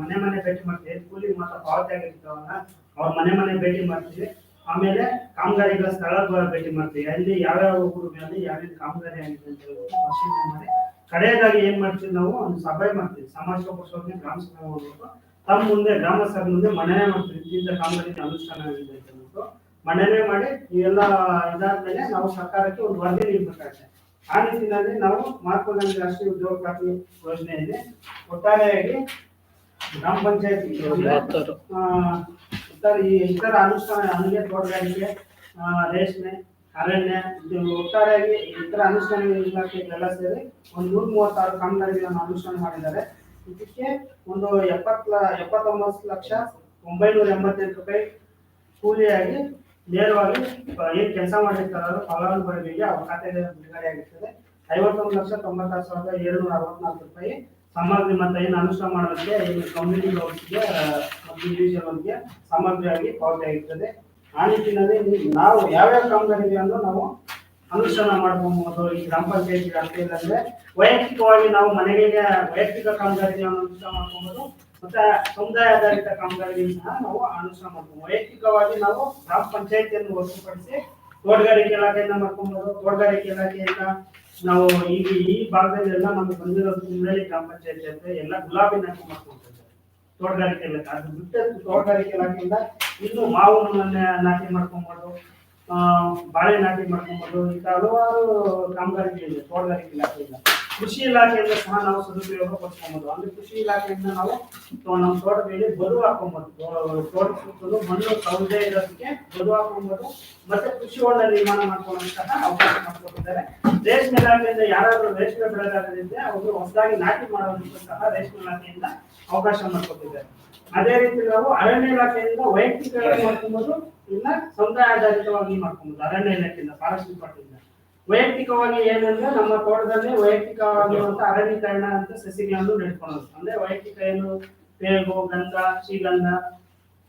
ಮನೆ ಮನೆ ಭೇಟಿ ಮಾಡ್ತೀವಿ. ಕೂಲಿ ಮಾತ್ರ ಪಾವತಿ ಆಗಿರ್ತಾವಲ್ಲ ಅವ್ರ ಮನೆ ಮನೆ ಭೇಟಿ ಮಾಡ್ತೀವಿ. ಆಮೇಲೆ ಕಾಮಗಾರಿಗಳ ಸ್ಥಳ ಭೇಟಿ ಮಾಡ್ತೀವಿ. ಅಲ್ಲಿ ಯಾವ್ಯಾವ ಊರುಗಳಲ್ಲಿ ಯಾವ್ಯಾವ ಕಾಮಗಾರಿ ಆಗಿದೆ ಅಂತ ಹೇಳ್ಬೋದು ಮಾಡಿ. ಕಡೆಯದಾಗಿ ಏನ್ ಮಾಡ್ತೀವಿ ನಾವು, ಒಂದು ಸಭೆ ಮಾಡ್ತೀವಿ. ಸಮಾಜ ಪಕ್ಷವಾಗಿ ಗ್ರಾಮ ಸಭೆ ಹೋಗ್ಬೇಕು ತಮ್ಮ ಮುಂದೆ ಗ್ರಾಮಸ್ಥರ ಮುಂದೆ ಮನನೆ ಮಾಡ್ತೀವಿ. ಇಂಥ ಕಾಮಗಾರಿ ಅನುಷ್ಠಾನ ಆಗಿದೆ ಅಂತ ಹೇಳ್ಬಿಟ್ಟು ಮನನೆ ಮಾಡಿ ಇವೆಲ್ಲ ಇದಾದ್ಮೇಲೆ ನಾವು ಸರ್ಕಾರಕ್ಕೆ ಒಂದು ವರದಿ ನೀಡಬೇಕಾಗುತ್ತೆ. ಆ ನಿಟ್ಟಿನಲ್ಲಿ ನಾವು ಮಹಾತ್ಮ ಗಾಂಧಿ ರಾಷ್ಟ್ರೀಯ ಉದ್ಯೋಗ ಖಾತ್ರಿ ಯೋಜನೆಯಲ್ಲಿ ಒಟ್ಟಾರೆಯಾಗಿ ಗ್ರಾಮ ಪಂಚಾಯತ್ ಇತರ ಈ ಇತರ ಅನುಷ್ಠಾನ ಅನುಗೆ ತೋಟಗಾರಿಕೆ ರೇಷ್ಮೆ ಅರಣ್ಯ ಇದು ಒಟ್ಟಾರೆಯಾಗಿ ಇತರ ಅನುಷ್ಠಾನ ಇಲಾಖೆಗಳೆಲ್ಲ ಸೇರಿ ಒಂದು ನೂರ ಮೂವತ್ತಾರು ಕಾಮಗಾರಿಗಳನ್ನು ಅನುಷ್ಠಾನ ಮಾಡಿದ್ದಾರೆ. ಇದಕ್ಕೆ ಒಂದು ಎಪ್ಪತ್ತ ಎಪ್ಪತ್ತೊಂಬತ್ತು ಲಕ್ಷ ಒಂಬೈನೂರ ಎಂಬತ್ತೆಂಟು ರೂಪಾಯಿ ಕೂಲಿಯಾಗಿ ನೇರವಾಗಿ ಏನ್ ಕೆಲಸ ಮಾಡಿರ್ತಾರೋ ಫಲಾನುಭವಿಗಳಿಗೆ ಅವ್ರ ಖಾತೆಗೆ ಬಿಡುಗಡೆ ಆಗಿರ್ತದೆ ಐವತ್ತೊಂದು ಲಕ್ಷ ತೊಂಬತ್ತಾರು ಸಾವಿರದ ಏಳ್ನೂರ ಅರವತ್ನಾಲ್ಕು ರೂಪಾಯಿ ಸಾಮಗ್ರಿ ಮತ್ತೆ ಏನು ಅನುಷ್ಠಾನ ಮಾಡೋದಕ್ಕೆ ಏನು ಕಮ್ಯುನಿಟಿ ಲೋನ್ಸ್ಗೆ ಮತ್ತು ಇಂಡಿವಿಜುವಲ್ಗೆ ಸಮಗ್ರವಾಗಿ ಪಾವತಿ ಆಗಿರ್ತದೆ ಆ ನಿಟ್ಟಿನಲ್ಲಿ ನೀವು- ಯಾವ್ಯಾವ ಅಂದ್ರೆ ನಾವು ಅನುಷ್ಠಾನ ಮಾಡ್ಕೊಬಹುದು ಈ ಗ್ರಾಮ ಪಂಚಾಯತಿ ವ್ಯಾಪ್ತಿಯಲ್ಲಂದ್ರೆ ವೈಯಕ್ತಿಕವಾಗಿ ನಾವು ಮನೆಗೆ ವೈಯಕ್ತಿಕ ಕಾಮಗಾರಿಗಳನ್ನು ಅನುಷ್ಠಾನ ಮಾಡ್ಕೊಬಹುದು ಮತ್ತೆ ಸಮುದಾಯ ಆಧಾರಿತ ಕಾಮಗಾರಿಗಳನ್ನು ಸಹ ನಾವು ಅನುಷ್ಠಾನ ಮಾಡ್ಬೋದು ವೈಯಕ್ತಿಕವಾಗಿ ನಾವು ಗ್ರಾಮ ಪಂಚಾಯತಿಯನ್ನು ಹೊರತುಪಡಿಸಿ ತೋಟಗಾರಿಕೆ ಇಲಾಖೆಯಿಂದ ಮಾಡ್ಕೊಬಹುದು ತೋಟಗಾರಿಕೆ ಇಲಾಖೆಯಿಂದ ನಾವು ಈಗ ಈ ಭಾಗದಲ್ಲಿ ಎಲ್ಲ ನಮ್ಗೆ ಬಂದಿರೋದು ಕುಂಬಳಿ ಗ್ರಾಮ ಪಂಚಾಯತಿ ಅಂತ ಎಲ್ಲ ಗುಲಾಬಿ ನಾಟಿ ಮಾಡ್ಕೊಂಡಿದ್ದಾರೆ ತೋಟಗಾರಿಕೆ ಇಲಾಖೆ. ಅದು ಬಿಟ್ಟು ತೋಟಗಾರಿಕೆ ಇಲಾಖೆಯಿಂದ ಇನ್ನು ಮಾವು ನಾಟಿ ಮಾಡ್ಕೊಬೋದು ಬಾಳೆ ನಾಟಿ ಮಾಡ್ಕೊಬೋದು ಇಂಥ ಹಲವಾರು ಹಲವಾರು ಕಾಮಗಾರಿಗಳಿದೆ ತೋಟಗಾರಿಕೆ ಇಲಾಖೆಯಿಂದ. ಕೃಷಿ ಇಲಾಖೆಯಿಂದ ಸಹ ನಾವು ಸದುಪಯೋಗ ಪಡ್ಕೊಬೋದು ಅಂದ್ರೆ ಕೃಷಿ ಇಲಾಖೆಯಿಂದ ನಾವು ನಮ್ಮ ತೋಟದಲ್ಲಿ ಬದು ಹಾಕೊಬೋದು. ತೋಟ ಸುತ್ತಲೂ ಮಣ್ಣು ಸೌದೆ ಇರೋದಕ್ಕೆ ಬದು ಹಾಕೊಬೋದು, ಮತ್ತೆ ಕೃಷಿ ಹೊಂಡ ನಿರ್ಮಾಣ ಮಾಡ್ಕೊಳ್ಳುವಂತಹ ಅವಕಾಶ ಮಾಡ್ಕೊಟ್ಟಿದ್ದಾರೆ. ರೇಷ್ಮೆ ಇಲಾಖೆಯಿಂದ ಯಾರಾದರೂ ರೇಷ್ಮೆ ಬೆಳೆಗಾರರಿದ್ದರೆ ಅವರು ಹೊಸದಾಗಿ ನಾಟಿ ಮಾಡೋದಕ್ಕೂ ಸಹ ರೇಷ್ಮೆ ಇಲಾಖೆಯಿಂದ ಅವಕಾಶ ಮಾಡ್ಕೊಟ್ಟಿದ್ದಾರೆ. ಅದೇ ರೀತಿ ನಾವು ಅರಣ್ಯ ಇಲಾಖೆಯಿಂದ ವೈಯಕ್ತಿಕವಾಗಿ ಮಾಡ್ಕೊಬೋದು ಇಲ್ಲ ಸಮುದಾಯ ಆಧಾರಿತವಾಗಿ ಮಾಡ್ಕೊಬೋದು ಅರಣ್ಯ ಇಲಾಖೆಯಿಂದ ಫಾರೆಸ್ಟ್ ಡಿಪಾರ್ಟ್ಮೆಂಟ್ ವೈಯಕ್ತಿಕವಾಗಿ ಏನಂದ್ರೆ ನಮ್ಮ ತೋಟದಲ್ಲಿ ವೈಯಕ್ತಿಕವಾಗಿರುವಂತ ಅರಣ್ಯೀಕರಣ ಅಂತ ಸಸಿಗಳನ್ನು ನೆಡ್ಕೊಳ್ಳೋದು ಅಂದ್ರೆ ವೈಯಕ್ತಿಕ ಏನು ಬೇಗು ಗಂಧ ಶ್ರೀಗಂಧ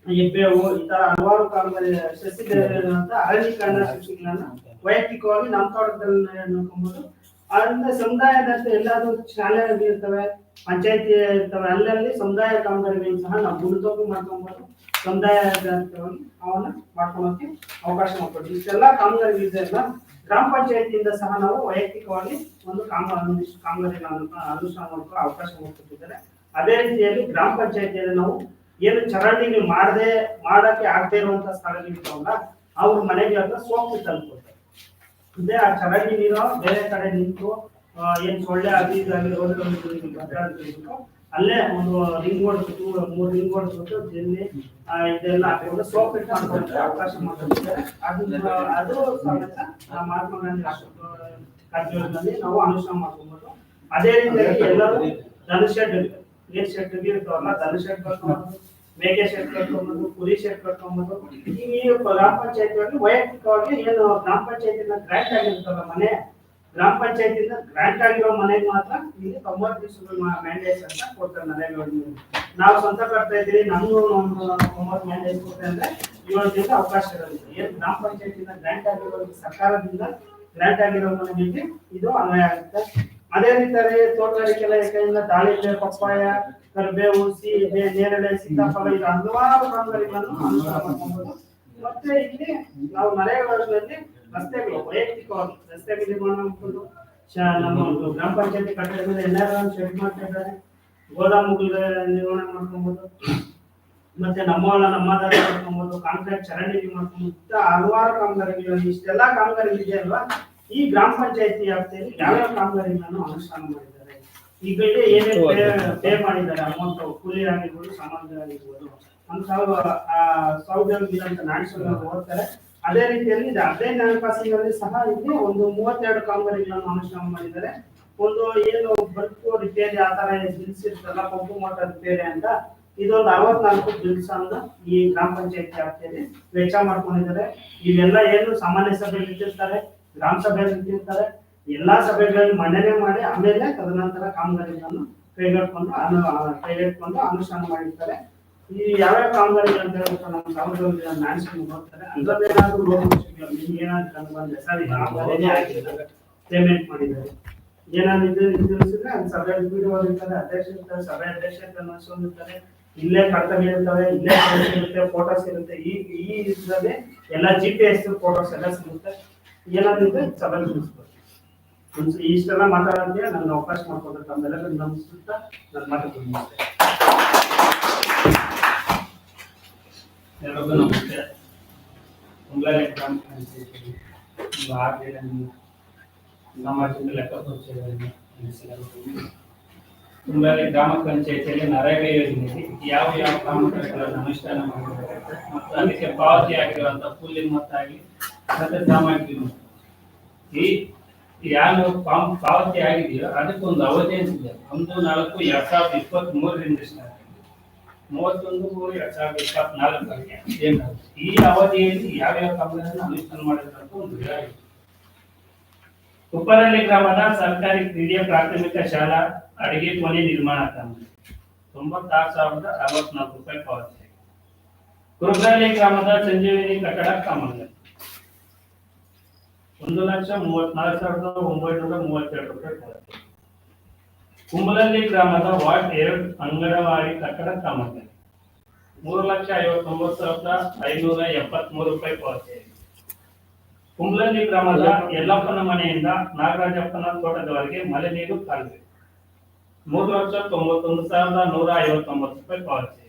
ಹೆಬ್ಬೇವು ಈ ತರ ಹಲವಾರು ಕಾಲದಲ್ಲಿ ಸಸಿಗಳಿರುವಂತ ಅರಣ್ಯೀಕರಣ ಸಸಿಗಳನ್ನ ವೈಯಕ್ತಿಕವಾಗಿ ನಮ್ಮ ತೋಟದಲ್ಲಿ ನೋಡ್ಕೊಬಹುದು ಅದರಿಂದ ಸಮುದಾಯದಂತೆ ಎಲ್ಲಾದ್ರೂ ಶಾಲೆಗಳು ಇರ್ತವೆ, ಪಂಚಾಯತಿ ಇರ್ತವೆ, ಅಲ್ಲಲ್ಲಿ ಸಮುದಾಯ ಕಾಮಗಾರಿಗಳನ್ನು ಸಹ ನಾವು ಗುರುತೋಪು ಮಾಡ್ಕೊಬಹುದು ಸಮುದಾಯ ಆಧಾರಿತವಾಗಿ ಅವನ್ನ ಮಾಡ್ಕೊಳಕ್ಕೆ ಅವಕಾಶ ಮಾಡ್ಕೊಡ್ತೀವಿ ಇಷ್ಟೆಲ್ಲ ಕಾಮಗಾರಿಗಳಿದೆಯಲ್ಲ ಗ್ರಾಮ ಪಂಚಾಯತಿಯಿಂದ ಸಹ ನಾವು ವೈಯಕ್ತಿಕವಾಗಿ ಒಂದು ಕಾಮ ಒಂದಿಷ್ಟು ಕಾಮಗಾರಿಗಳನ್ನು ಅನುಷ್ಠಾನ ಮಾಡ್ಕೊಳ್ಳೋ ಅವಕಾಶ ಮಾಡ್ಕೊಟ್ಟಿದ್ದಾರೆ. ಅದೇ ರೀತಿಯಲ್ಲಿ ಗ್ರಾಮ ಪಂಚಾಯತಿಯಲ್ಲಿ ನಾವು ಏನು ಚರಂಡಿಗೆ ಮಾಡದೆ, ಮಾಡಕ್ಕೆ ಆಗದೆ ಇರುವಂತಹ ಸ್ಥಳಗಳಿರ್ತಾವಲ್ಲ ಅವ್ರ ಮನೆಗೆ ಸೋಂಕು ಸೋಪು ಅಂದ್ರೆ ಆ ಚೆನ್ನಾಗಿ ನೀರು ಬೇರೆ ಕಡೆ ನಿಂತು ಏನ್ ಸೊಳ್ಳೆ ಆಗಿ ಅಲ್ಲೇ ಒಂದು ರಿಂಗ್ ಹೊಡ್ಬಿಟ್ಟು ಮೂರು ರಿಂಗ್ ಓಡ್ ಜಲ್ಲಿ ಆ, ಇದೆಲ್ಲ ಹಾಕೊಂಡು ಸೋಪ್ ಇಟ್ಟು ಮಾಡ್ಕೊಳಕ್ಕೆ ಅವಕಾಶ ಮಾಡ್ಕೊಂಡಿದ್ದಾರೆ. ಅದು ಅದು ಸಮೇತ ಮಹಾತ್ಮ ಗಾಂಧಿ ರಾಷ್ಟ್ರ ನಾವು ಅನುಷ್ಠಾನ ಮಾಡ್ಕೊಬೋದು ಅದೇ ರೀತಿಯಾಗಿ ಎಲ್ಲರೂ ಧನುಷ್ ಶೆಡ್ ಶೆಡ್ ಇರ್ತಾವಲ್ಲ ಧನುಷ್ ಶೆಡ್ ಮೇಕೆ ಶರ್ಟ್ ಕಟ್ಕೊಂಬೋದು, ಕುರಿ ಶರ್ಟ್ ಕಟ್ಕೊಂಬೋದು, ಈ ನೀವು ಗ್ರಾಮ ಪಂಚಾಯತಿಯಲ್ಲಿ ವೈಯಕ್ತಿಕವಾಗಿ ಏನು ಗ್ರಾಮ ಪಂಚಾಯತಿಯಿಂದ ಗ್ರಾಂಟ್ ಆಗಿರ್ತಲ್ಲ ಮನೆ, ಗ್ರಾಮ ಪಂಚಾಯತಿಯಿಂದ ಗ್ರಾಂಟ್ ಆಗಿರೋ ಮನೆಗೆ ಮಾತ್ರ ಇಲ್ಲಿ ತೊಂಬತ್ತು ದಿವಸಗಳ ಮ್ಯಾಂಡೇಜ್ ಅಂತ ಕೊಡ್ತಾರೆ ಮನೆಗಳು ನಾವು ಸ್ವಂತ ಕಟ್ತಾ ಇದ್ದೀವಿ ಒಂದು ತೊಂಬತ್ತು ಮ್ಯಾಂಡೇಜ್ ಕೊಡ್ತೇವೆ ಅಂದ್ರೆ ಏಳು ದಿವಸ ಅವಕಾಶ ಇರೋದಿಲ್ಲ. ಏನು ಗ್ರಾಮ ಪಂಚಾಯತಿಯಿಂದ ಗ್ರಾಂಟ್ ಆಗಿರೋ ಸರ್ಕಾರದಿಂದ ಗ್ರಾಂಟ್ ಆಗಿರೋ ಮನೆಗಳಿಗೆ ಇದು ಅನ್ವಯ ಆಗುತ್ತೆ. ಅದೇ ರೀತಿ ತೋಟಗಾರಿಕೆ ಇಲಾಖೆಯಿಂದ ದಾಳಿಂಬೆ, ಪಪ್ಪಾಯ, ಕರ್ಬೇವು ಸೀಬೆ ನೇರಳೆ, ಸೀತಾಫಲ ಇದು ಹಲವಾರು ಕಾಮಗಾರಿಗಳನ್ನು ಮಾಡ್ಕೊಬೋದು ಮತ್ತೆ ಇಲ್ಲಿ ನಾವು ಮಳೆಗಾಲದಲ್ಲಿ ರಸ್ತೆಗಳು ವೈಯಕ್ತಿಕವಾಗಿ ರಸ್ತೆಗಳು ನಿರ್ಮಾಣ ಮಾಡ್ಕೊಂಡು ನಮ್ಮ ಒಂದು ಗ್ರಾಮ ಪಂಚಾಯತಿ ಕಟ್ಟಡ ಮೇಲೆ ಎಲ್ಲರೂ ಶೆಡ್ ಮಾಡ್ತಾ ಇದ್ದಾರೆ. ಗೋದಾಮುಗಳ ನಿರ್ವಹಣೆ ಮಾಡ್ಕೊಬೋದು. ಮತ್ತೆ ನಮ್ಮವಳ ನಮ್ಮದಾರ ಮಾಡ್ಕೊಬೋದು. ಕಾಂಕ್ರೀಟ್ ಚರಂಡಿ ಮಾಡ್ಕೊಂಡು ಹಲವಾರು ಕಾಮಗಾರಿಗಳು, ಇಷ್ಟೆಲ್ಲ ಕಾಮಗಾರಿಗಳು ಇದೆ ಅಲ್ವಾ ಈ ಗ್ರಾಮ ಪಂಚಾಯತಿ ವ್ಯಾಪ್ತಿಯಲ್ಲಿ ಯಾವ್ಯಾವ ಕಾಮಗಾರಿಗಳನ್ನು ಅನುಷ್ಠಾನ ಮಾಡಿದ್ದಾರೆ? ಈ ಬೆಳೆ ಏನೇನು ಪೇ ಮಾಡಿದ್ದಾರೆ? ಅಮೌಂಟ್ ಕೂಲಿ ಆಗಿರ್ಬೋದು ಸಾಮಾನ್ಯ ಆಗಿರ್ಬೋದು. ಅಂತ ಸೌಲಭ್ಯ ಅಂತ ನಾಡಿಸಲು ಓದ್ತಾರೆ. ಅದೇ ರೀತಿಯಲ್ಲಿ ಇದು ಅದೇ ಹಣಕಾಸಿನಲ್ಲಿ ಸಹ ಇಲ್ಲಿ ಒಂದು ಮೂವತ್ತೆರಡು ಕಾಮಗಾರಿಗಳನ್ನು ಅನುಷ್ಠಾನ ಮಾಡಿದ್ದಾರೆ. ಒಂದು ಏನು ಬಲ್ಕು ರಿಪೇರಿ ಆ ತರ ಬಿಲ್ಸ್ ಇರ್ತಲ್ಲ ಪಂಪು ಮೋಟರ್ ರಿಪೇರಿ ಅಂತ ಇದೊಂದು ಅರವತ್ನಾಲ್ಕು ಬಿಲ್ಸ್ ಅನ್ನ ಈ ಗ್ರಾಮ ಪಂಚಾಯತ್ ವ್ಯಾಪ್ತಿಯಲ್ಲಿ ವೆಚ್ಚ ಮಾಡ್ಕೊಂಡಿದ್ದಾರೆ. ಇವೆಲ್ಲ ಏನು ಸಾಮಾನ್ಯ ಸಭೆ ಇಟ್ಟಿರ್ತಾರೆ. ಗ್ರಾಮ ಸಭೆ ಇಟ್ಟಿರ್ತಾರೆ ಎಲ್ಲಾ ಸಭೆಗಳಲ್ಲಿ ಮಂಡನೆ ಮಾಡಿ ಆಮೇಲೆ ತದನಂತರ ಕಾಮಗಾರಿಗಳನ್ನು ಕೈಗೆಟ್ಕೊಂಡು ಅನು ಕೈಗೆಟ್ಕೊಂಡು ಅನುಷ್ಠಾನ ಮಾಡಿರ್ತಾರೆ. ಈ ಯಾವ್ಯಾವ ಕಾಮಗಾರಿಗಳು ಅಂತ ಹೇಳ್ಬಿಟ್ಟು ನಮ್ಮ ಸಹೋದರರು ನ್ಯಾನ್ಸ್ಕೊಂಡು ಹೋಗ್ತಾರೆ ಅದ್ರದ್ದೇನಾದ್ರೂ ಲೋಪದೋಷಗಳು ನಿಮ್ಗೆ ಏನಾದ್ರು ಬಂದ್ರೆ ಸರ್ ಕಾಮಗಾರಿನೇ ಪೇಮೆಂಟ್ ಮಾಡಿದ್ದಾರೆ. ಏನಾದ್ರು ಇದು ಇದು ತಿಳಿಸಿದ್ರೆ ಅದು ಸಭೆ ವಿಡಿಯೋ ಇರ್ತಾರೆ ಅಧ್ಯಕ್ಷ ಇರ್ತಾರೆ ಸಭೆ ಅಧ್ಯಕ್ಷ ಇರ್ತಾರೆ ಇಲ್ಲೇ ಕರ್ತವ್ಯ ಇರ್ತವೆ ಇಲ್ಲೇ ಇರುತ್ತೆ ಫೋಟೋಸ್ ಇರುತ್ತೆ. ಈ ಈ ಇದ್ರಲ್ಲಿ ಎಲ್ಲ ಜಿ ಪಿ ಎಸ್ ಫೋಟೋಸ್ ಎಲ್ಲ ಸಿಗುತ್ತೆ. ಇದ್ರೆ ಸಭೆ ಮುಗಿಸ್ಬೋದು ಇಷ್ಟೆಲ್ಲ ಮಾತಾಡೋದಕ್ಕೆ ನನ್ನ ಅವಕಾಶ ಮಾಡ್ಕೊಂಡ್ರೆ ತಮ್ಮೆಲ್ಲರೂ ನಮಸ್ಕೃತ ನನ್ನ ಮಾತಾಡ್ತೀನಿ ಎಲ್ಲರಿಗೂ ನಮಸ್ತೆ. ಕುಂಬ್ಳಲೆ ಗ್ರಾಮ ಪಂಚಾಯಿತಿ ಆರು ದಿನ ಸಾಮಾಜಿಕ ಲೆಕ್ಕ ಪರಿಚಯಗಳನ್ನು ನಡೆಸಲಾಗುತ್ತದೆ ಗ್ರಾಮ ಪಂಚಾಯತಿಯಲ್ಲಿ ನರೇಗಾ ಯೋಜನೆಯಲ್ಲಿ ಯಾವ ಯಾವ ಕಾಮಗಾರಿಗಳನ್ನು ಅನುಷ್ಠಾನ ಮಾಡಬೇಕು ಮತ್ತು ಅದಕ್ಕೆ ಪಾವತಿ ಆಗಿರುವಂತಹ ಕೂಲಿ ಮೊತ್ತ. ಈ ಪಾಮ್ ಪಾವತಿ ಆಗಿದೆಯೋ ಅದಕ್ಕೊಂದು ಅವಧಿ ಅಂತಿದೆ. ಒಂದು, ನಾಲ್ಕು, ಎರಡ್ ಸಾವಿರದ ಇಪ್ಪತ್ತ್ ಮೂರರಿಂದ ಸ್ಟಾರ್ಟ್ ಮೂವತ್ತೊಂದು, ಮೂರು, ಎರಡ್ ಸಾವಿರದ ಇಪ್ಪತ್ನಾಲ್ಕರಿಗೆ ಈ ಅವಧಿಯಲ್ಲಿ ಯಾವ್ಯಾವ ಕಾಮಗಾರಿಯನ್ನು ಅನುಷ್ಠಾನ ಮಾಡಿದಂತ ಒಂದು ಇದೆ. ಉಪ್ಪರಳ್ಳಿ ಗ್ರಾಮದ ಸರ್ಕಾರಿ ಹಿರಿಯ ಪ್ರಾಥಮಿಕ ಶಾಲಾ ಅಡಿಗೆ ಮನೆ ನಿರ್ಮಾಣ ಕಾಮಗಾರಿ ತೊಂಬತ್ತಾರು ಸಾವಿರದ ಅರವತ್ನಾಲ್ಕು ರೂಪಾಯಿ ಪಾವತಿ. ಕುರುಬರಳ್ಳಿ ಗ್ರಾಮದ ಸಂಜೀವಿನಿ ಕಟ್ಟಡ ಕಾಮಗಾರಿ. ಒಂದು ಲಕ್ಷ ಮೂವತ್ನಾಲ್ಕು ಸಾವಿರದ ಒಂಬೈನೂರ ಮೂವತ್ತೆರಡು ರೂಪಾಯಿ ಕುಂಬಲಲ್ಲಿ ಗ್ರಾಮದ ವಾರ್ಡ್ ಎರಡು, ಅಂಗನವಾಡಿ ಕಟ್ಟಡ ಕಾಮಗಾರಿ ಮೂರು ಲಕ್ಷ ಐವತ್ತೊಂಬತ್ತು ಸಾವಿರದ ಐನೂರ ಎಪ್ಪತ್ಮೂರು ರೂಪಾಯಿ ಪಾವತಿ. ಕುಂಬಲಲ್ಲಿ ಗ್ರಾಮದ ಯಲ್ಲಪ್ಪನ ಮನೆಯಿಂದ ನಾಗರಾಜಪ್ಪನ ತೋಟದವರೆಗೆ ಮಳೆ ನೀರು ಕಾಲುವೆ ಮೂರು ಲಕ್ಷ ತೊಂಬತ್ತೊಂದು ಸಾವಿರದ ನೂರ ಐವತ್ತೊಂಬತ್ತು ರೂಪಾಯಿ ಪಾವತಿ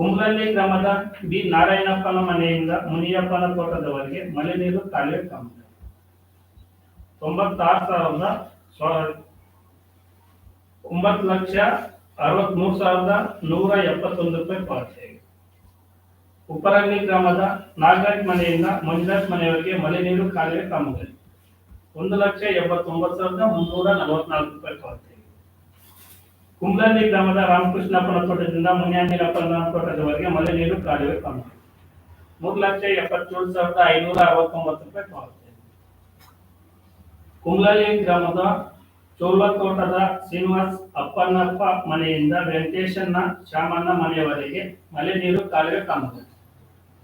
ಕುಂಬಲಲ್ಲಿ ಗ್ರಾಮದ ಬಿ. ನಾರಾಯಣಪ್ಪನ ಮನೆಯಿಂದ ಮುನಿಯಪ್ಪನ ತೋಟದವರೆಗೆ ಮಳೆ ನೀರು ಕಾಲುವೆ ಕಾಮಗಾರಿ ತೊಂಬತ್ತಾರು ಸಾವಿರದ ಸ್ವ- ಒಂಬತ್ತು ಲಕ್ಷ ಅರವತ್ಮೂರು ಸಾವಿರದ ನೂರ ಎಪ್ಪತ್ತೊಂದು ರೂಪಾಯಿ ಪಾವತಿ. ಉಪ್ಪರಂಗಿ ಗ್ರಾಮದ ನಾಗರಾಜ್ ಮನೆಯಿಂದ ಮಂಜುನಾಥ್ ಮನೆಯವರಿಗೆ ಮಳೆ ನೀರು ಕಾಲುವೆ ಕಾಮಗಾರಿ ಒಂದು ಲಕ್ಷ ಎಂಬತ್ತೊಂಬತ್ತು ಸಾವಿರದ ಮುನ್ನೂರ ನಲವತ್ನಾಲ್ಕು ರೂಪಾಯಿ ಪಾವತಿ ಕುಂಬ್ಲಲ್ಲಿ ಗ್ರಾಮದ ರಾಮಕೃಷ್ಣಪ್ಪನ ತೋಟದಿಂದ ಮುನಿಯಮ್ಮನಪ್ಪನ ತೋಟದವರೆಗೆ ಮಳೆ ನೀರು ಕಾಲುವೆ ಕಾಣುತ್ತೆ. ಮೂರು ಲಕ್ಷ ಎಪ್ಪತ್ತೇಳು ಸಾವಿರದ ಐನೂರ ಅರವತ್ತೊಂಬತ್ತು ರೂಪಾಯಿ ಕಾಣುತ್ತೆ. ಕುಂಬ್ಲಲ್ಲಿ ಗ್ರಾಮದ ಚೋಲ ತೋಟದ ಶ್ರೀನಿವಾಸ್ ಅಪ್ಪನಪ್ಪ ಮನೆಯಿಂದ ವೆಂಕಟೇಶನ್ನ ಶಾಮಣ್ಣ ಮನೆಯವರೆಗೆ ಮಳೆ ನೀರು ಕಾಲುವೆ ಕಾಣುತ್ತೆ.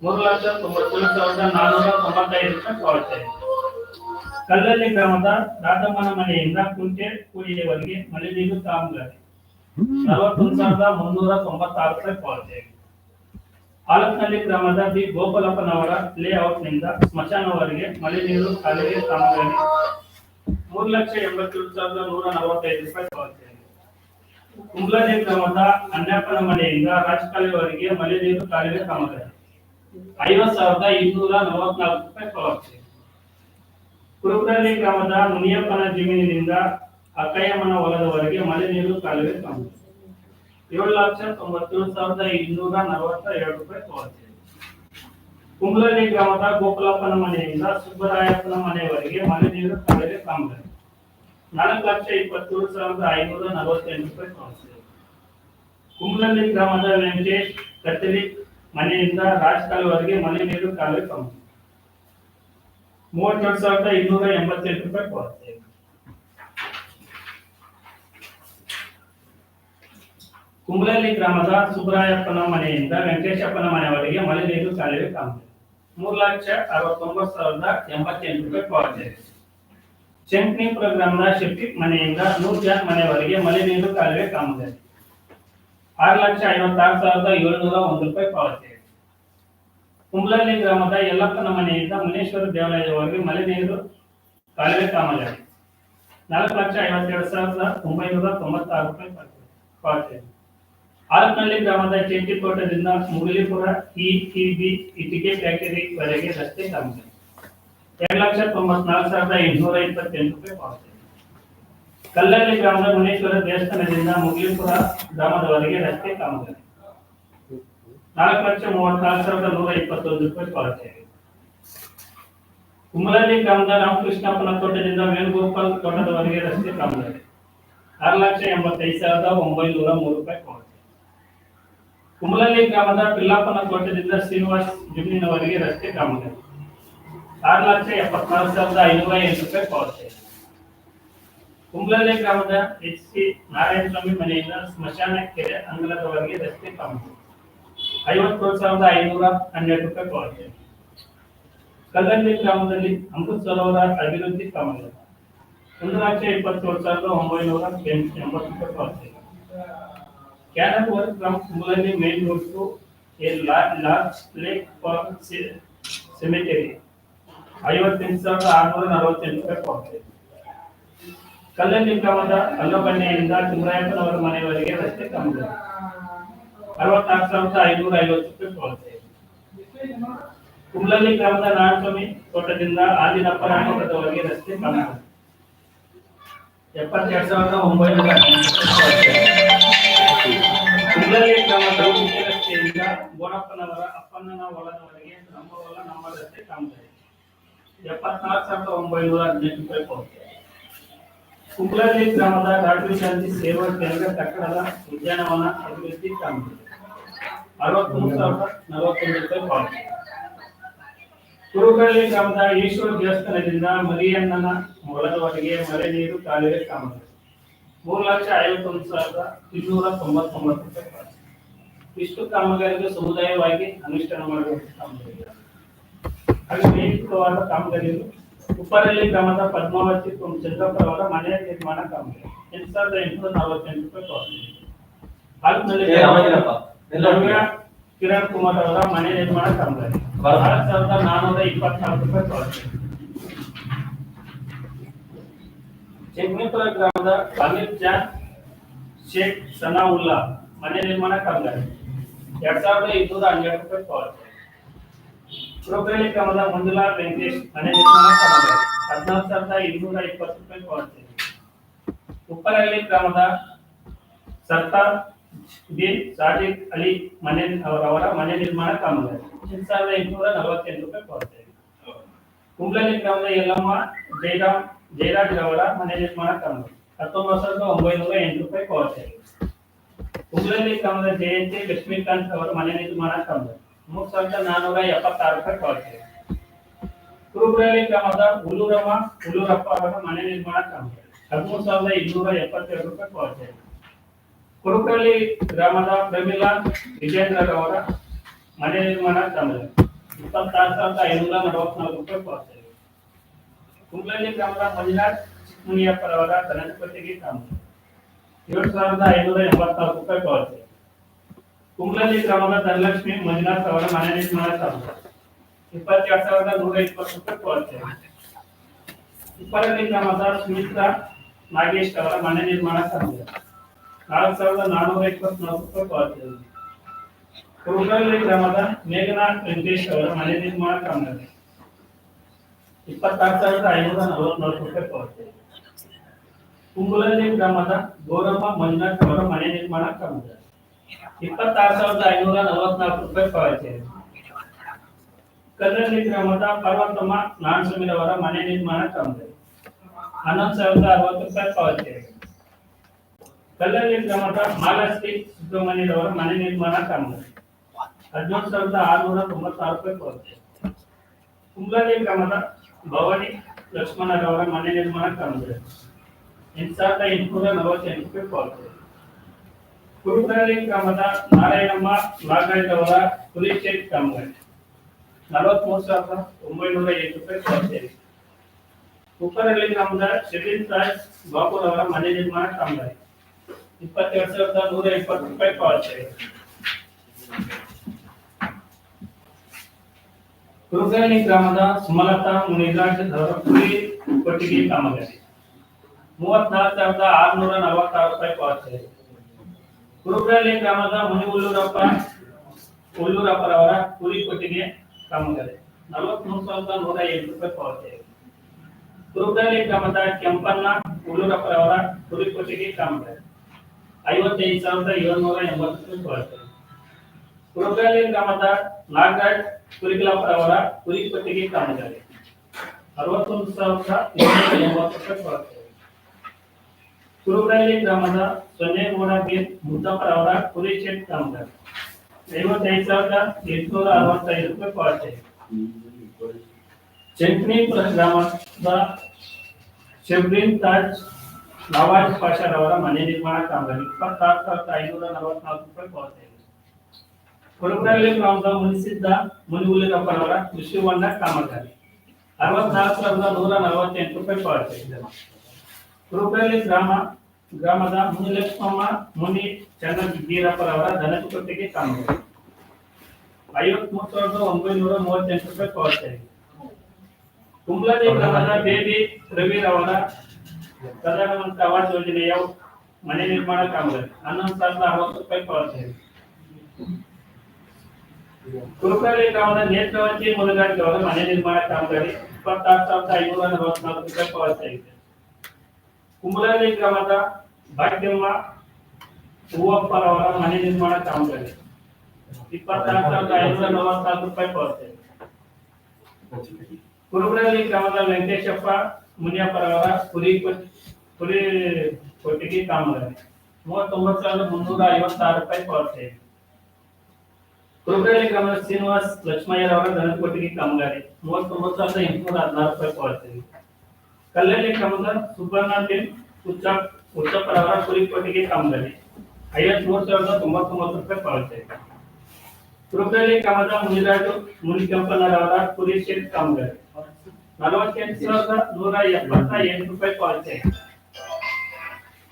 ಮೂರು ಲಕ್ಷ ತೊಂಬತ್ತೇಳು ಸಾವಿರದ ನಾನ್ನೂರ ತೊಂಬತ್ತೈದು ರೂಪಾಯಿ ಕಾಣುತ್ತೆ. ಕಲ್ಲಲ್ಲಿ ಗ್ರಾಮದ ರಾಧಮ್ಮನ ಮನೆಯಿಂದ ಕುಂಟೆ ಕೂಡಿಯವರೆಗೆ ಮಳೆ ನೀರು ಕಾಮಗಾರಿ ನಲವತ್ತೊಂದು ಸಾವಿರದ ರೂಪಾಯಿ ಪಾವತಿಯಾಗಿದೆ ಗ್ರಾಮದ ಬಿ ಗೋಪಾಲಪ್ಪನವರ ಲೇಔಟ್ನಿಂದ ಸ್ಮಶಾನವರೆಗೆ ಮಳೆ ನೀರು ಕಾಲುವೆ ಕಾಮಗಾರಿ ಮೂರು ಲಕ್ಷ ಎಂಬತ್ತೇಳು ಸಾವಿರದ ನೂರ ನಲವತ್ತೈದು ರೂಪಾಯಿ ಪಾವತಿಯಾಗಿದೆ. ಕುಂಬ್ಲಳ್ಳಿ ಗ್ರಾಮದ ಅಣ್ಣಪ್ಪನ ಮನೆಯಿಂದ ರಾಜಕಾಲುವೆವರೆಗೆ ಮಳೆ ನೀರು ಕಾಲುವೆ ಕಾಮಗಾರಿ ಐವತ್ತು ಸಾವಿರದ ಇನ್ನೂರ ನಲವತ್ನಾಲ್ಕು ರೂಪಾಯಿ ಪಾವತಿಯಾಗಿದೆ ಕುರುಬ್ರಹಳ್ಳಿ ಗ್ರಾಮದ ಮುನಿಯಪ್ಪನ ಜಮೀನಿನಿಂದ ಅಕ್ಕಯ್ಯಮ್ಮನ ಹೊಲದವರೆಗೆ ಮಳೆ ನೀರು ಕಾಲುವೆ ಕಾಮಗಾರಿ ಏಳು ಲಕ್ಷ ತೊಂಬತ್ತೇಳು ಸಾವಿರದ ಇನ್ನೂರ ನಲವತ್ತ ಎರಡು ರೂಪಾಯಿ ಪಾವತಿ. ಕುಂಬ್ಲಹಳ್ಳಿ ಗ್ರಾಮದ ಗೋಪಾಲಪ್ಪನ ಮನೆಯಿಂದ ಸುಬ್ಬರಾಯಪ್ಪನ ಮನೆಯವರೆಗೆ ಮಳೆ ನೀರು ಕಾಲುವೆ ಕಾಮಗಾರಿ ನಾಲ್ಕು ಲಕ್ಷ ಇಪ್ಪತ್ತೇಳು ಸಾವಿರದ ಐನೂರ ನಲವತ್ತೆಂಟು ರೂಪಾಯಿ ಪಾವತಿ. ಕುಂಬ್ಲಹಳ್ಳಿ ಗ್ರಾಮದ ವೆಂಕಟೇಶ್ ಕತ್ತಲಿ ಮನೆಯಿಂದ ರಾಜ್ ಕಾಲುವರೆಗೆ ಮಳೆ ನೀರು ಕಾಲುವೆ ಕಾಮಗಾರಿ ಮೂವತ್ತೆರಡು ಸಾವಿರದ ಇನ್ನೂರ ಎಂಬತ್ತೆಂಟು ರೂಪಾಯಿ ಪಾವತಿ. ಆಗಿದೆ. ಗ್ರಾಮದ ಸುಬ್ರಾಯಪ್ಪನ ಮನೆಯಿಂದ ವೆಂಕಟೇಶಪ್ಪನ ಮನೆಯವರೆಗೆ ಮಳೆ ನೀರು ಕಾಲುವೆ ಕಾಮಗಾರಿ ಮೂರು ಲಕ್ಷ ಅರವತ್ತೊಂಬತ್ತು ಸಾವಿರದ ಎಂಬತ್ತೆಂಟು ರೂಪಾಯಿ ಪಾವತಿ. ಚಂಕ್ನಿಪುರ ಗ್ರಾಮದ ಶೆಟ್ಟಿ ಮನೆಯಿಂದ ನೂರ್ ಜಾನ್ ಮನೆಯವರೆಗೆ ಮಳೆ ನೀರು ಕಾಲುವೆ ಕಾಮಗಾರಿ ಆರು ಲಕ್ಷ ಐವತ್ತಾರು ಸಾವಿರದ ಏಳ್ನೂರ ಒಂದು ರೂಪಾಯಿ ಪಾವತಿ. ಕುಂಬ್ಲಹಳ್ಳಿ ಗ್ರಾಮದ ಯಲ್ಲಪ್ಪನ ಮನೆಯಿಂದ ಮುನೇಶ್ವರ ದೇವಾಲಯದವರೆಗೆ ಮಳೆ ನೀರು ಕಾಲುವೆ ಕಾಮಗಾರಿ ನಾಲ್ಕು ಲಕ್ಷ ಐವತ್ತೆರಡು ಸಾವಿರದ ಒಂಬೈನೂರ ತೊಂಬತ್ತಾರು ರೂಪಾಯಿ ಪಾವತಿ. ಆಲಕ್ನಹಳ್ಳಿ ಗ್ರಾಮದ ಚೆಂಟಿಕೋಟದಿಂದ ಮುಗಲಿಪುರ ಇಟಿಬಿ ಇಟಿಕೆ ಫ್ಯಾಕ್ಟರಿ ವರೆಗೆ ರಸ್ತೆ ಕಾಮಗಾರಿ ಎರಡು ಲಕ್ಷ ತೊಂಬತ್ನಾಲ್ಕು ಸಾವಿರದ ಇನ್ನೂರ ಇಪ್ಪತ್ತೆಂಟು ರೂಪಾಯಿ ಪಾವತಿ. ಕಲ್ಲಳ್ಳಿ ಗ್ರಾಮದ ಮುನೇಶ್ವರ ದೇವಸ್ಥಾನದಿಂದ ಮುಗಲಿಪುರ ಗ್ರಾಮದವರೆಗೆ ರಸ್ತೆ ಕಾಮಗಾರಿ ನಾಲ್ಕು ಲಕ್ಷ ಮೂವತ್ನಾಲ್ಕು ಸಾವಿರದ ನೂರ ಇಪ್ಪತ್ತೊಂದು ರೂಪಾಯಿ ಪಾವತಿ. ಕುಮಲಳ್ಳಿ ಗ್ರಾಮದ ರಾಮಕೃಷ್ಣಪ್ಪನ ತೋಟದಿಂದ ವೇಣುಗೋಪಾಲ್ ತೋಟದವರೆಗೆ ರಸ್ತೆ ಕಾಮಗಾರಿ ಆರು ಲಕ್ಷ ಎಂಬತ್ತೈದು ಸಾವಿರದ ಒಂಬೈನೂರ ಮೂರು ರೂಪಾಯಿ ಕುಮಲಳ್ಳಿ ಗ್ರಾಮದ ಪಿಲ್ಲಪ್ಪನ ತೋಟದಿಂದ ಶ್ರೀನಿವಾಸ್ ಜಮೀನಿನವರೆಗೆ ರಸ್ತೆ ಕಾಮಗಾರಿ ಆರು ಲಕ್ಷ ಎಪ್ಪತ್ನಾಲ್ಕು ಸಾವಿರದ ಐನೂರ ಎಂಟು ರೂಪಾಯಿ ಪಾವತಿ. ಕುಂಬ್ಲಳ್ಳಿ ಗ್ರಾಮದ ಎಚ್ ಸಿ ನಾರಾಯಣಸ್ವಾಮಿ ಮನೆಯಿಂದ ಸ್ಮಶಾನ ಕೆರೆ ಅಂಗಲದವರೆಗೆ ರಸ್ತೆ ಕಾಮಗಾರಿ ಐವತ್ತೇಳು ಸಾವಿರದ ಐನೂರ ಹನ್ನೆರಡು ರೂಪಾಯಿ ಪಾವತಿ ಕಲ್ಲಳ್ಳಿ ಗ್ರಾಮದಲ್ಲಿ ಅಮೃತ್ ಸರೋವರ ಅಭಿವೃದ್ಧಿ ಕಾಮಗಾರಿ ಒಂದು ಲಕ್ಷ ಇಪ್ಪತ್ತೇಳು ಸಾವಿರದ ಒಂಬೈನೂರ ಎಂಬತ್ತು ರೂಪಾಯಿ ಪಾವತಿ canal work from ಮೂಲಲ್ಲಿ main road to a large lake for cemetery ಐವತ್ತೆಂಟು ಸಾವಿರದ ಆರುನೂರ ನಲವತ್ತೆಂಟು ರೂಪಾಯಿ ಕೊಡ್ತೇವೆ ಕಲ್ಲಲ್ಲಿ ಗ್ರಾಮದ ಅಲ್ಲಬಣ್ಣೆಯಿಂದ ತಿಮ್ಮರಾಯಪ್ಪನವರ ಮನೆಯವರೆಗೆ ರಸ್ತೆ ಕಾಮಗಾರಿ ಅರವತ್ನಾಲ್ಕು ಸಾವಿರದ ಐನೂರ ಐವತ್ತು ರೂಪಾಯಿ ಕೊಡ್ತೇವೆ ಕುಮ್ಲಲ್ಲಿ ಗ್ರಾಮದ ನಾರಾಯಣಸ್ವಾಮಿ ತೋಟದಿಂದ ಆದಿನಪ್ಪ ರಾಮಪುರದವರೆಗೆ ರಸ್ತೆ ಕಾಮಗಾರಿ ಎಪ್ಪತ್ತೆರಡು ಸಾವಿರದ ಒಂಬೈನೂರ. ಗ್ರಾಮದ ಮುಖ್ಯ ರಸ್ತೆಯಿಂದ ಗೋಣಪ್ಪನವರ ಅಪ್ಪಣ್ಣನ ಹೊಲದವರೆಗೆ ನಮ್ಮ ಹೊಲ ನಮ್ಮ ರಸ್ತೆ ಕಾಮಗಾರಿ ಎಪ್ಪತ್ನಾಲ್ಕು ಸಾವಿರದ ಒಂಬೈನೂರ ಹದಿನೆಂಟು ರೂಪಾಯಿ ಕೊಡುತ್ತೆ. ಕುಂಬ್ಳಲ್ಲಿ ಗ್ರಾಮದ ರಾಷ್ಟ್ರೀಯ ಶಾಂತಿ ಸೇವಾ ಕೇಂದ್ರ ಕಟ್ಟಡದ ಉದ್ಯಾನವನ ಅಭಿವೃದ್ಧಿ ಕಾಮಗಾರಿ ಅರವತ್ಮೂರು ಸಾವಿರದ ನಲವತ್ತೊಂದು ರೂಪಾಯಿ ಪಾವತಿ ಕುರುಗಳ್ಳಿ ಗ್ರಾಮದ ಈಶ್ವರ ದೇವಸ್ಥಾನದಿಂದ ಮರಿಯಣ್ಣನ ಹೊಲದವರೆಗೆ ಮಳೆ ನೀರು ಕಾಲುವೆ ಕಾಮಗಾರಿ ಮೂರು ಲಕ್ಷ ಐವತ್ತೊಂದು ಸಾವಿರದ ಇನ್ನೂರ ತೊಂಬತ್ತೊಂಬತ್ತು ರೂಪಾಯಿ ಇಷ್ಟು ಕಾಮಗಾರಿಗೆ ಸಮುದಾಯವಾಗಿ ಅನುಷ್ಠಾನ ಮಾಡುವ ಕಾಮಗಾರಿ ಹಾಗೆ ವೈಯಕ್ತಿಕವಾದ ಕಾಮಗಾರಿಗಳು. ಉಪ್ಪರಳ್ಳಿ ಗ್ರಾಮದ ಪದ್ಮಾವತಿ ಚಂದ್ರಪ್ಪ ಅವರ ಮನೆ ನಿರ್ಮಾಣ ಕಾಮಗಾರಿ. ಎಂಟು ಸಾವಿರದ ಎಂಟುನೂರ ನಲವತ್ತೆಂಟು ರೂಪಾಯಿ ನವ್ಯ ಕಿರಣ್ ಕುಮಾರ್ ಅವರ ಮನೆ ನಿರ್ಮಾಣ ಕಾಮಗಾರಿ. ಆರು ಸಾವಿರದ ನಾನೂರ ಇಪ್ಪತ್ನಾಲ್ಕು ರೂಪಾಯಿ ಪಾವತಿ ಜಗ್ನೀಪುರ ಗ್ರಾಮದ ಅಮಿತ್ ಜಾನ್, ಶೇಖ್ ಸನಾವುಲ್ಲಾ, ಮನೆ ನಿರ್ಮಾಣ ಕಾಮಗಾರಿ. ಎರಡ್ ಸಾವಿರದ ಇನ್ನೂರ ಹನ್ನೆರಡು ರೂಪಾಯಿ ಪಾವತಿ ಪ್ರೋಗ್ರಾಲಿ ಗ್ರಾಮದ ಮಂಜುಲಾ ವೆಂಕಟೇಶ್ ಮನೆ ನಿರ್ಮಾಣ ಕಾಮಗಾರಿ. ಹದಿನಾಲ್ಕು ಸಾವಿರದ ಇನ್ನೂರ ಇಪ್ಪತ್ತು ರೂಪಾಯಿ ಪಾವತಿ ಉಪ್ಪರಹಳ್ಳಿ ಗ್ರಾಮದ ಸರ್ತಾರ್ ಬಿನ್ ಸಾಜಿದ್ ಅಲಿ ಮನೆ ಅವರವರ ಮನೆ ನಿರ್ಮಾಣ ಕಾಮಗಾರಿ. ಎಂಟು ಸಾವಿರದ ಎಂಟುನೂರ ನಲವತ್ತೆಂಟು ರೂಪಾಯಿ ಪಾವತಿ ಕುಂಬ್ಲಹಳ್ಳಿ ಗ್ರಾಮದ ಯಲ್ಲಮ್ಮ, ಜಯರಾಮ್ ಜಯರಾಜ್ ಅವರ ಮನೆ ನಿರ್ಮಾಣ ಕ್ರಮ. ಹತ್ತೊಂಬತ್ತು ಸಾವಿರದ ಒಂಬೈನೂರ ಎಂಟು ರೂಪಾಯಿ ಪಾವತಿ ಉಗ್ರಲ್ಲಿ ಕ್ರಮದ ಜಯಂತಿ ಲಕ್ಷ್ಮೀಕಾಂತ್ ಅವರ ಮನೆ ನಿರ್ಮಾಣ ಕ್ರಮ. ಮೂರು ಸಾವಿರದ ನಾನೂರ ಎಪ್ಪತ್ತಾರು ರೂಪಾಯಿ ಪಾವತಿ ಕುರುಬ್ರಳ್ಳಿ ಕ್ರಮದ ಹುಲ್ಲೂರಮ್ಮ, ಹುಲ್ಲೂರಪ್ಪ ಅವರ ಮನೆ ನಿರ್ಮಾಣ ಕ್ರಮ. ಹದಿಮೂರು ಸಾವಿರದ ಇನ್ನೂರ ಎಪ್ಪತ್ತೆರಡು ರೂಪಾಯಿ ಪಾವತಿ ಕುರುಬ್ರಳ್ಳಿ ಗ್ರಾಮದ ಪ್ರಮಿಳಾ ವಿಜೇಂದ್ರ ಅವರ ಮನೆ ನಿರ್ಮಾಣ ಕ್ರಮ. ಇಪ್ಪತ್ತಾರು ಸಾವಿರದ ಐನೂರ ನಲವತ್ನಾಲ್ಕು ರೂಪಾಯಿ ಪಾವತಿ ಕುಂಬ್ಳಳ್ಳಿ ಗ್ರಾಮದ ಮಂಜುನಾಥ್ ಚಿಕ್ಕಮುನಿಯಪ್ಪರವರ ಗಣಪತಿಗೆ ಕಾಮಗಾರಿ ಏಳು ಸಾವಿರದ ಐನೂರ ಎಂಬತ್ನಾಲ್ಕು ರೂಪಾಯಿ ಪಾವತಿ ಕುಂಬ್ಳಳ್ಳಿ ಗ್ರಾಮದ ಧನಲಕ್ಷ್ಮಿ ಮಂಜುನಾಥ್ ಅವರ ಮನೆ ನಿರ್ಮಾಣ ಕಾಮಗಾರಿ ಇಪ್ಪತ್ತೆರಡು ಸಾವಿರದ ನೂರ ಇಪ್ಪತ್ತು ರೂಪಾಯಿ ಪಾವತಿ ಇಪ್ಪರಲ್ಲಿ ಗ್ರಾಮದ ಸುಮಿತ್ರಾ ನಾಗೇಶ್ ಅವರ ಮನೆ ನಿರ್ಮಾಣ ಕಾಮಗಾರಿ ನಾಲ್ಕು ಸಾವಿರದ ನಾನೂರ ಇಪ್ಪತ್ನಾಲ್ಕು ರೂಪಾಯಿ ಪಾವತಿ ಕುರುಗಳ್ಳಿ ಗ್ರಾಮದ ಮೇಘನಾ ವೆಂಕಟೇಶ್ ಅವರ ಮನೆ ನಿರ್ಮಾಣ ಕಾಮಗಾರಿ ಇಪ್ಪತ್ತಾರು ಸಾವಿರದ ಐನೂರ ನಲವತ್ನಾಲ್ಕು ರೂಪಾಯಿ ಕುಂಬಳಲ್ಲಿ ಗ್ರಾಮದ ಗೌರಮ್ಮ, ಮಂಜುನಾಥ್ ಅವರ ಮನೆ ನಿರ್ಮಾಣ ಕಾಮಗಾರಿ ಇಪ್ಪತ್ತಾರು ಸಾವಿರದ ಐನೂರ ನಲವತ್ನಾಲ್ಕು ರೂಪಾಯಿ ಪಾವತಿ ಕಲ್ಲಳ್ಳಿ ಗ್ರಾಮದ ಪರ್ವತಮ್ಮ ನಾಣಸ್ವಾಮಿ ಅವರ ಮನೆ ನಿರ್ಮಾಣ ಕಾಮಗಾರಿ ಹನ್ನೊಂದು ಸಾವಿರದ ಅರವತ್ತು ರೂಪಾಯಿ ಪಾವತಿ ಕಲ್ಲಳ್ಳಿ ಗ್ರಾಮದ ಮಾಲಶ್ರೀ ಸುಬ್ರಹ್ಮಣ್ಯರವರ ಮನೆ ನಿರ್ಮಾಣ ಕಾಮಗಾರಿ ಹದಿನೇಳು ಸಾವಿರದ ಆರುನೂರ ತೊಂಬತ್ತಾರು ರೂಪಾಯಿ ಪಾವತಿ ಗ್ರಾಮದ ಭವಾನಿ ಲಕ್ಷ್ಮಣರವರ ಮನೆ ನಿರ್ಮಾಣ ಕಾಮಗಾರಿ ಎಂಟು ಸಾವಿರದ ಎಂಟುನೂರ ನಲವತ್ತೆಂಟು ರೂಪಾಯಿ ಪಾವತಿ ಕುರುಬರಳ್ಳಿ ಗ್ರಾಮದ ನಾರಾಯಣಮ್ಮ ಅವರ ಪುಲಿಚೇಟ್ ಕಾಮಗಾರಿ ನಲವತ್ಮೂರು ಸಾವಿರದ ಒಂಬೈನೂರ ಐದು ರೂಪಾಯಿ ಪಾವತಿ ಉಪ್ಪರಳ್ಳಿ ಗ್ರಾಮದ ಶಬೀನ್ ರಾಜ್ ಬಾಬುರವರ ಮನೆ ನಿರ್ಮಾಣ ಕಾಮಗಾರಿ ಇಪ್ಪತ್ತೆರಡು ಸಾವಿರದ ನೂರ ಇಪ್ಪತ್ತು ರೂಪಾಯಿ ಪಾವತಿ ಕುರುಗಳ್ಳಿ ಗ್ರಾಮದ ಸುಮಲತಾ ಮುನಿರಾಜ್ ಧರಪುರಿ ಕೊಟ್ಟಿಗೆ ಕಾಮಗಾರಿ. ಮೂವತ್ನಾಲ್ಕು ಸಾವಿರದ ಆರುನೂರ ನಲವತ್ತಾರು ರೂಪಾಯಿ ಪಾವತಿ ಕುರುಗಳ್ಳಿ ಗ್ರಾಮದ ಮುನಿಹುಲ್ಲೂರಪ್ಪ ಉಲ್ಲೂರಪ್ಪರವರ ಕುರಿ ಕೊಟ್ಟಿಗೆ ಕಾಮಗಾರಿ. ನಲವತ್ಮೂರು ಸಾವಿರದ ನೂರ ಎಂಟು ರೂಪಾಯಿ ಪಾವತಿ ಕುರುಗಳ್ಳಿ ಗ್ರಾಮದ ಕೆಂಪಣ್ಣ ಉಲ್ಲೂರಪ್ಪರವರ ಕುರಿ ಕೊಟ್ಟಿಗೆ ಕಾಮಗಾರಿ. ಐವತ್ತೈದು ಸಾವಿರದ ಏಳುನೂರ ಎಂಬತ್ತು ರೂಪಾಯಿ ಪಾವತಿ ಕುರುಗಳ್ಳಿ ಗ್ರಾಮದ ನಾಗರಾಜ್ ಕುರಿಗಳಪ್ಪರವರ ಕುರಿ ಕೊಟ್ಟಿಗೆ ಕಾಮಗಾರಿ ಅರವತ್ತೊಂದು ಸಾವಿರದ ಏಳ್ನೂರ ಎಂಬತ್ತು ರೂಪಾಯಿ ಪಾವತಿ ಕುರುಗಳ್ಳಿ ಗ್ರಾಮದ ಸೊನ್ನೆಗೌಡ ಬೀರ್ ಮುದ್ದಪ್ಪರವರ ಕುರಿ ಶೆಡ್ ಕಾಮಗಾರಿ ಐವತ್ತೈದು ಸಾವಿರದ ಎಂಟುನೂರ ಅರವತ್ತೈದು ರೂಪಾಯಿ ಪಾವತಿ ಚಂಕ್ನೀಪುರ ಗ್ರಾಮದ ಶಬ್ರೀನ್ ತಾಜ್ ನವಾಜ್ ಪಾಷಾರವರ ಮನೆ ನಿರ್ಮಾಣ ಕಾಮಗಾರಿ ಇಪ್ಪತ್ತಾರು ಸಾವಿರದ ಐನೂರ ನಲವತ್ನಾಲ್ಕು ರೂಪಾಯಿ ಪಾವತಿ ಕುರುಬರಳ್ಳಿ ಗ್ರಾಮದ ಮುನಿಸಿದ್ದ ಮುನಿಗುಲಿರಪ್ಪನವರ ಕೃಷಿ ಹೊಂಡ ಕಾಮಗಾರಿ. ಅರವತ್ನಾಲ್ಕು ಸಾವಿರದ ನೂರ ನಲವತ್ತೆಂಟು ರೂಪಾಯಿ ಕುರುಬಳ್ಳಿ ಗ್ರಾಮ, ಗ್ರಾಮದ ಮುನಿಲಕ್ಷ್ಮಮ್ಮ, ಮುನಿ ಚನ್ನಗಿದ್ದೀರಪ್ಪರವರ ದನಕುಟ್ಟಿಗೆ ಕಾಮಗಾರಿ. ಐವತ್ಮೂರು ಸಾವಿರದ ಒಂಬೈನೂರ ಮೂವತ್ತೆಂಟು ರೂಪಾಯಿ ಪಾವತಿಯಾಗಿದೆ ಕುಂಬ್ಳದಿ ಗ್ರಾಮದ ಬೇಬಿ ರವಿರವರ ಪ್ರಧಾನಮಂತ್ರಿ ಆವಾಸ್ ಯೋಜನೆಯ ಮನೆ ನಿರ್ಮಾಣ ಕಾಮಗಾರಿ. ಹನ್ನೊಂದು ಸಾವಿರದ ಅರವತ್ತು ರೂಪಾಯಿ ಪಾವತಿಯಾಗಿದೆ ಕುರುಕಳ್ಳಿ ಗ್ರಾಮದ ನೇತ್ರಾವತಿ ಮುಲಗಾರಿಕೆ ಅವರ ಮನೆ ನಿರ್ಮಾಣ ಕಾಮಗಾರಿ ಇಪ್ಪತ್ತಾರು ಸಾವಿರದ ಐನೂರ ನಲವತ್ನಾಲ್ಕು ರೂಪಾಯಿ ಪಾವತಿಯಾಗಿದೆ ಕುಂಬಳಹಳ್ಳಿ ಗ್ರಾಮದ ಭಾಗ್ಯಮ್ಮ ಹೂವಪ್ಪರವರ ಮನೆ ನಿರ್ಮಾಣ ಕಾಮಗಾರಿ ಇಪ್ಪತ್ತಾರು ಸಾವಿರದ ಐನೂರ ನಲವತ್ನಾಲ್ಕು ರೂಪಾಯಿ ಪಾವತಿಯಾಗಿದೆ ಕುರುಬರಳ್ಳಿ ಗ್ರಾಮದ ವೆಂಕಟೇಶಪ್ಪ ಮುನಿಯಪ್ಪರವರ ಕುರಿ ಕೊಟ್- ಕುರಿ ಕೊಟ್ಟಿಗೆ ಕಾಮಗಾರಿ ಮೂವತ್ತೊಂಬತ್ತು ಸಾವಿರದ ಮುನ್ನೂರ ಐವತ್ತಾರು ರೂಪಾಯಿ ಪಾವತಿಯಾಗಿದೆ ಕುರುಬರಳ್ಳಿ ಗ್ರಾಮದ ಶ್ರೀನಿವಾಸ್ ಲಕ್ಷ್ಮಯ್ಯರವರ ದನಕೊಟ್ಟಿಗೆ ಕಾಮಗಾರಿ ಮೂವತ್ತೊಂಬತ್ತು ಸಾವಿರದ ಎಂಟುನೂರ ಹದಿನಾರು ರೂಪಾಯಿ ಪಾವತಿಯಾಗಿದೆ ಕಲ್ಲಳ್ಳಿ ಗ್ರಾಮದ ಸುಬ್ಬಣ್ಣ ಬಿನ್ ಉಚ್ಚ ಉಚ್ಚಪ್ಪರವರ ಕುರಿ ಕೊಟ್ಟಿಗೆ ಕಾಮಗಾರಿ ಐವತ್ಮೂರು ಸಾವಿರದ ತೊಂಬತ್ತೊಂಬತ್ತು ರೂಪಾಯಿ ಪಾವತಿಯಾಗಿದೆ ಕುರುಬರಳ್ಳಿ ಗ್ರಾಮದ ಮುನಿರಾಜು ಮುನಿಕೆಂಪನರವರ ಕುರಿ ಶೆಡ್ ಕಾಮಗಾರಿ ನಲವತ್ತೆಂಟು ಸಾವಿರದ ನೂರ ಎಪ್ಪತ್ತ ಎಂಟು ರೂಪಾಯಿ ಪಾವತಿಯಾಗಿದೆ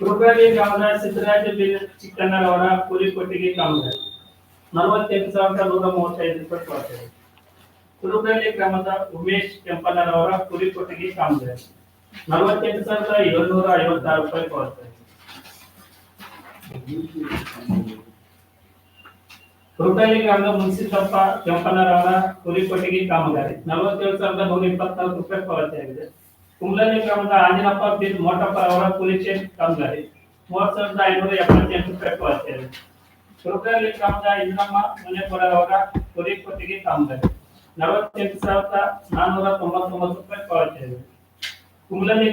ಕುರುಬರಳ್ಳಿ ಗ್ರಾಮದ ಸಿದ್ದರಾಜ ಬಿನ್ ಚಿಕ್ಕಣ್ಣರವರ ಕುರಿ ಕೊಟ್ಟಿಗೆ ಕಾಮಗಾರಿ ನಲವತ್ತೆಂಟು ಸಾವಿರದ ನೂರ ಮೂವತ್ತೈದು ರೂಪಾಯಿ ಕೊಡ್ತೇವೆ. ಕುರುಬರಳ್ಳಿ ಗ್ರಾಮದ ಉಮೇಶ್ ಕೆಂಪನರವರ ಕುರಿ ಕೊಟ್ಟಿಗೆ ಕಾಮಗಾರಿ ನಲವತ್ತೆಂಟು ಸಾವಿರದ ಏಳ್ನೂರ ಐವತ್ತಾರು ರೂಪಾಯಿ ಕೊಡ್ತೇವೆ. ಕುರುಬರಳ್ಳಿ ಗ್ರಾಮದ ಮುನ್ಸಿಪಲ್ಪ ಕೆಂಪನರವರ ಕುರಿ ಕೊಟ್ಟಿಗೆ ಕಾಮಗಾರಿ ನಲವತ್ತೇಳು ಸಾವಿರದ ನೂರ ಇಪ್ಪತ್ನಾಲ್ಕು ರೂಪಾಯಿ ಕೊರತೆಯಾಗಿದೆ ಕುಂಬ್ಳಳ್ಳಿ ಗ್ರಾಮದ ಆಂಜನಪ್ಪ ಬಿಲ್ ಮೋಟಪ್ಪ ಅವರ ರೂಪಾಯಿ ಪಾವತಿಯಾಗಿದೆ ಕುರುಬರಳ್ಳಿ ಗ್ರಾಮದ ಇಂದ್ರಮ್ಮ ಮುನೇಪುರವರ ಕುರಿ ಕೊಟ್ಟಿಗೆ ಕಾಮಗಾರಿ ನಲವತ್ತೆಂಟು ಸಾವಿರದ ನಾನ್ನೂರ ತೊಂಬತ್ತೊಂಬತ್ತು ರೂಪಾಯಿ ಪಾವತಿಯಾಗಿದೆ. ಕುಂಬ್ಳಳ್ಳಿ